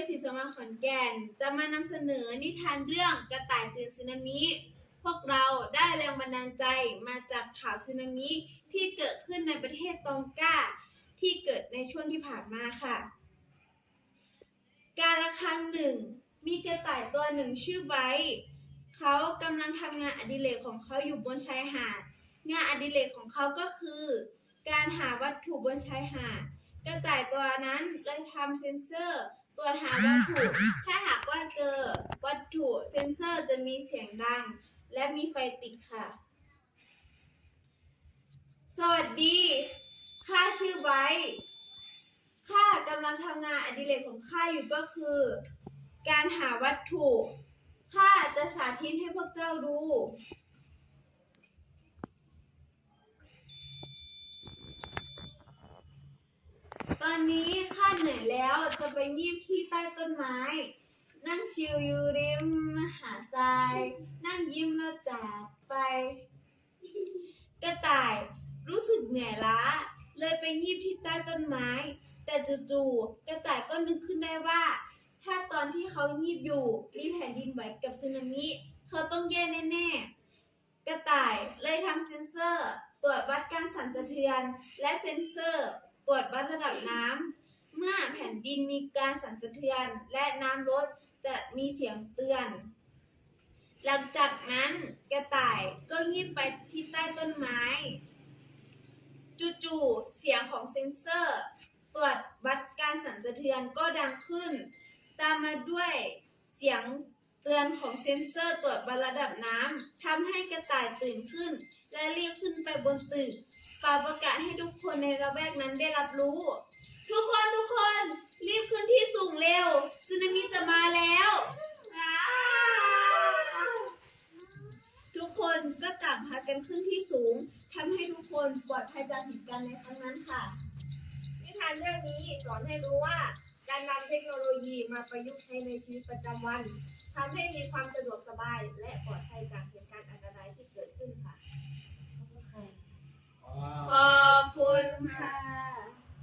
ยศิษย์สมาขอนแก่น จะมานำเสนอนิทานเรื่องกระต่ายตื่นสึนามิ พวกเราได้แรงบันดาลใจมาจากข่าวสึนามิที่เกิดขึ้นในประเทศตองกาที่เกิดในช่วงที่ผ่านมาค่ะ การละครั้งหนึ่ง มีกระต่ายตัวหนึ่งชื่อไบรท์เขากำลังทำงานอดิเรกของเขาอยู่บนชายหาด งานอดิเรกของเขาก็คือ การหาวัตถุบนชายหาด กระต่ายตัวนั้นเลยทำเซ็นเซอร์ตรวจหาวัตถุ ถ้าหากว่าเจอวัตถุเซ็นเซอร์จะมีเสียงดัง และมีไฟติดค่ะ สวัสดีข้าชื่อไบร์ข้ากำลังทำงานอดิเรกของข้าอยู่ก็คือ การหาวัตถุข้าจะสาธิตให้พวกเจ้าดู อนนี้ข้าเหนื่อยแล้วจะไปงีบที่ใต้ต้นไม้ นั่งชิลอยู่ริมหาดทราย นั่งยิ้มแล้วจากไป กระต่ายรู้สึกเหนื่อยล้า เลยไปงีบที่ใต้ต้นไม้ แต่จู่ๆกระต่ายก็นึกขึ้นได้ว่า ถ้าตอนที่เขางีบอยู่มีแผ่นดินไหวกับสึนามิเขาต้องแย่แน่ๆกระต่ายเลยทำเซนเซอร์ ตรวจวัดการสั่นสะเทือน และเซ็นเซอร์ ตรวจวัดระดับน้ำ เมื่อแผ่นดินมีการสั่นสะเทือนและน้ำลดจะมีเสียงเตือน หลังจากนั้นกระต่ายก็งีบไปที่ใต้ต้นไม้ จู่ๆเสียงของเซ็นเซอร์ ตรวจวัดการสั่นสะเทือนก็ดังขึ้น ตามมาด้วยเสียงเตือนของเซ็นเซอร์ตรวจวัดระดับน้ำทำให้กระต่ายตื่นขึ้น และรีบขึ้นไปบนตึก เป่าประกาศให้ทุกคนในระแวกนั้นได้รับรู้ ทุกคนทุกคนรีบขึ้นที่สูงเร็วสึนามิจะมาแล้วทุกคนก็ต่างพากันขึ้นที่สูงทำให้ทุกคนปลอดภัยจากเหตุการณ์ในครั้งนั้นค่ะนิทานเรื่องนี้สอนให้รู้ว่า การนำเทคโนโลยีมาประยุกต์ใช้ในชีวิตประจำวันทำให้มีความสะดวกสบาย และปลอดภัยจากเหตุการณ์อันตรายที่เกิดขึ้นค่ะ